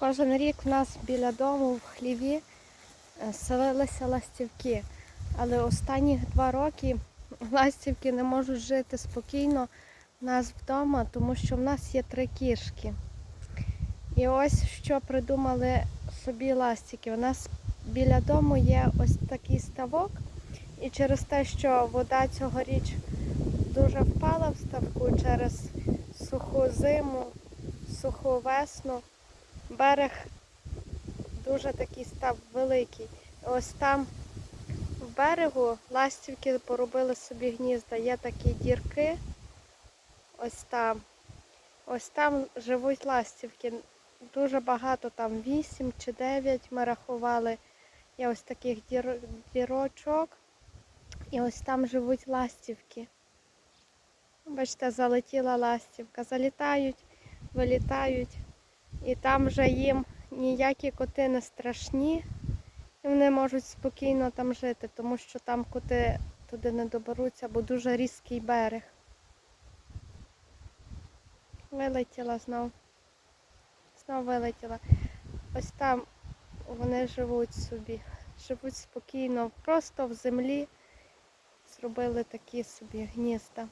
Кожен рік в нас біля дому в хліві е, селилися ластівки. Але останні два роки ластівки не можуть жити спокійно в нас вдома, тому що в нас є три кішки. І ось що придумали собі ластівки. У нас біля дому є ось такий ставок, і через те, що вода цьогоріч дуже впала в ставку через суху зиму, суху весну, берег дуже такий став великий. Ось там в берегу ластівки поробили собі гнізда. Є такі дірки. Ось там. Ось там живуть ластівки. Дуже багато, там 8 чи 9 ми рахували. Є ось таких дір... дірочок. І ось там живуть ластівки. Бачите, залетіла ластівка. Залітають, вилітають. І там вже їм ніякі коти не страшні. І вони можуть спокійно там жити, тому що там коти туди не доберуться, бо дуже різкий берег. Вилетіла знов. Знов вилетіла. Ось там вони живуть собі. Живуть спокійно, просто в землі зробили такі собі гнізда.